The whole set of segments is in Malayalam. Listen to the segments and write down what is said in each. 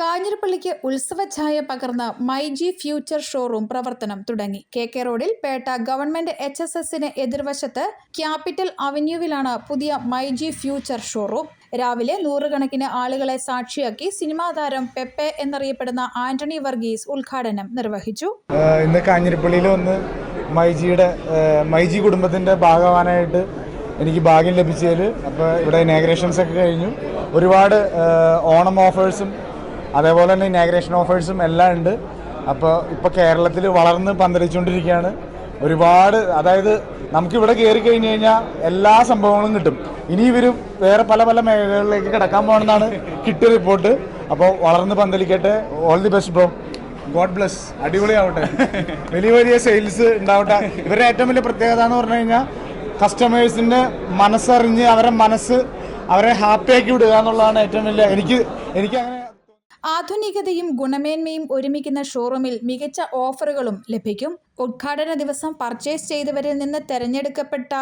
കാഞ്ഞിരപ്പള്ളിക്ക് ഉത്സവഛായ പകർന്ന മൈ ജി ഫ്യൂച്ചർ ഷോറൂം പ്രവർത്തനം തുടങ്ങി. കെ കെ റോഡിൽ പേട്ട ഗവൺമെന്റ് എച്ച് എസ് എസിന് എതിർവശത്ത് ക്യാപിറ്റൽ അവന്യൂവിലാണ് പുതിയ മൈ ജി ഫ്യൂച്ചർ ഷോറൂം. രാവിലെ നൂറുകണക്കിന് ആളുകളെ സാക്ഷിയാക്കി സിനിമാ താരം പെപ്പെ എന്നറിയപ്പെടുന്ന ആന്റണി വർഗീസ് ഉദ്ഘാടനം നിർവഹിച്ചു. ഇന്ന് കാഞ്ഞിരപ്പള്ളിയിൽ വന്ന് മൈജിയുടെ മൈജി കുടുംബത്തിന്റെ ഭാഗവാനായിട്ട് എനിക്ക് ഭാഗ്യം ലഭിച്ചതിൽ അപ്പോൾ ഇവിടെ ഇനാഗ്രേഷൻസ് ഒക്കെ കഴിഞ്ഞു. ഒരുപാട് ഓണം ഓഫേഴ്സും അതേപോലെ തന്നെ ഇനാഗ്രേഷൻ ഓഫേഴ്സും എല്ലാം ഉണ്ട്. അപ്പോൾ ഇപ്പോൾ കേരളത്തിൽ വളർന്ന് പന്തലിച്ചുകൊണ്ടിരിക്കുകയാണ്. ഒരുപാട് അതായത് നമുക്കിവിടെ കയറി കഴിഞ്ഞ് കഴിഞ്ഞാൽ എല്ലാ സംഭവങ്ങളും കിട്ടും. ഇനി ഇവർ വേറെ പല പല മേഖലകളിലേക്ക് കിടക്കാൻ പോകണമെന്നാണ് കിട്ടിയ റിപ്പോർട്ട് അപ്പോൾ വളർന്ന് പന്തലിക്കട്ടെ. All the best bro God bless അടിപൊളിയാവട്ടെ. വലിയ വലിയ സെയിൽസ് ഉണ്ടാവട്ടെ. ഇവരുടെ ഏറ്റവും വലിയ പ്രത്യേകത എന്ന് പറഞ്ഞു കഴിഞ്ഞാൽ കസ്റ്റമേഴ്സിന്റെ മനസ്സറിഞ്ഞ് അവരെ മനസ്സ് അവരെ ഹാപ്പിയാക്കി വിടുക എന്നുള്ളതാണ് ഏറ്റവും വലിയ എനിക്ക് എനിക്ക് അങ്ങനെ ആധുനികതയും ഗുണമേന്മയും ഒരുമിക്കുന്ന ഷോറൂമിൽ മികച്ച ഓഫറുകളും ലഭിക്കും. ഉദ്ഘാടന ദിവസം പർച്ചേസ് ചെയ്തവരിൽ നിന്ന് തെരഞ്ഞെടുക്കപ്പെട്ട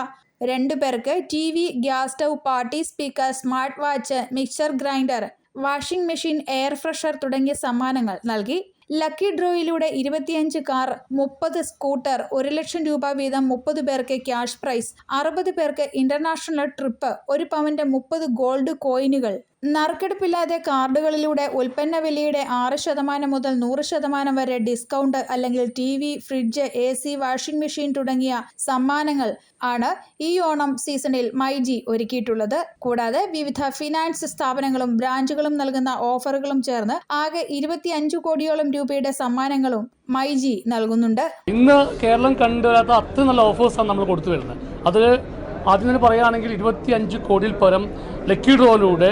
രണ്ടു പേർക്ക് T V gas stove party speaker smart watch mixer grinder washing machine air fresher തുടങ്ങിയ സമ്മാനങ്ങൾ നൽകി. ലക്കി ഡ്രോയിലൂടെ ഇരുപത്തിയഞ്ച് കാർ മുപ്പത് സ്കൂട്ടർ ഒരു ലക്ഷം രൂപ വീതം മുപ്പത് പേർക്ക് ക്യാഷ് പ്രൈസ് അറുപത് പേർക്ക് ഇന്റർനാഷണൽ ട്രിപ്പ് ഒരു പവന്റെ മുപ്പത് ഗോൾഡ് കോയിനുകൾ നറുക്കെടുപ്പില്ലാതെ കാർഡുകളിലൂടെ ഉൽപ്പന്ന വിലയുടെ ആറ് ശതമാനം മുതൽ നൂറ് ശതമാനം വരെ ഡിസ്കൗണ്ട് അല്ലെങ്കിൽ T V fridge A C washing machine തുടങ്ങിയ സമ്മാനങ്ങൾ ആണ് ഈ ഓണം സീസണിൽ മൈജി ഒരുക്കിയിട്ടുള്ളത്. കൂടാതെ വിവിധ ഫിനാൻസ് സ്ഥാപനങ്ങളും ബ്രാഞ്ചുകളും നൽകുന്ന ഓഫറുകളും ചേർന്ന് ആകെ ഇരുപത്തിയഞ്ച് കോടിയോളം രൂപയുടെ സമ്മാനങ്ങളും മൈജി നൽകുന്നുണ്ട്. ഇന്ന് കേരളം കണ്ടുവരാത്ത അത്ര നല്ല ഓഫേഴ്സാണ് നമ്മൾ കൊടുത്തു വരുന്നത്. അത് ആദ്യം തന്നെ പറയുകയാണെങ്കിൽ ഇരുപത്തി അഞ്ച് കോടിയിൽ പരം ലക്കി ഡ്രോയിലൂടെ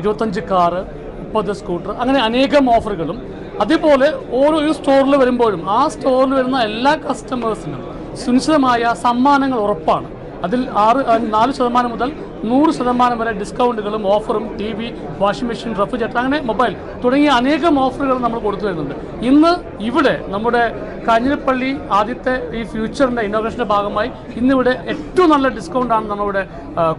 ഇരുപത്തഞ്ച് കാറ് മുപ്പത് സ്കൂട്ടർ അങ്ങനെ അനേകം ഓഫറുകളും. അതേപോലെ ഓരോ സ്റ്റോറിൽ വരുമ്പോഴും ആ സ്റ്റോറിൽ വരുന്ന എല്ലാ കസ്റ്റമേഴ്സിനും സുനിശ്ചിതമായ സമ്മാനങ്ങൾ ഉറപ്പാണ്. അതിൽ ആറ് നാല് ശതമാനം മുതൽ നൂറ് ശതമാനം വരെ ഡിസ്കൗണ്ടുകളും ഓഫറും T V washing machine refrigerator അങ്ങനെ മൊബൈൽ തുടങ്ങിയ അനേകം ഓഫറുകൾ നമ്മൾ കൊടുത്തു വരുന്നുണ്ട്. ഇന്ന് ഇവിടെ നമ്മുടെ കാഞ്ഞിരപ്പള്ളി ആദ്യത്തെ ഈ ഫ്യൂച്ചറിന്റെ ഇന്നോവേഷന്റെ ഭാഗമായി ഇന്നിവിടെ ഏറ്റവും നല്ല ഡിസ്കൗണ്ടാണ് നമ്മളിവിടെ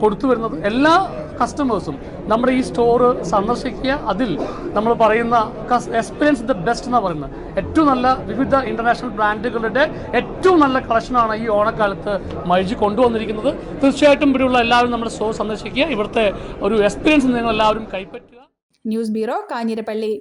കൊടുത്തു വരുന്നത്. എല്ലാ കസ്റ്റമേഴ്സും നമ്മുടെ ഈ സ്റ്റോർ സന്ദർശിക്കുക അതിൽ നമ്മൾ പറയുന്ന എക്സ്പീരിയൻസ് ദ ബെസ്റ്റ് എന്നാണ് പറയുന്നത്. ഏറ്റവും നല്ല വിവിധ ഇന്റർനാഷണൽ ബ്രാൻഡുകളുടെ ഏറ്റവും നല്ല കളക്ഷനാണ് ഈ ഓണക്കാലത്ത് മഴിച്ച് കൊണ്ടുവന്നിരിക്കുന്നത്. തീർച്ചയായിട്ടും ഇവിടെയുള്ള എല്ലാവരും നമ്മുടെ സ്റ്റോർ സന്ദർശിക്കുക. ഇവിടുത്തെ ഒരു എക്സ്പീരിയൻസ് നിങ്ങൾ എല്ലാവരും കൈപ്പറ്റുക. News bureau Kanjirappally.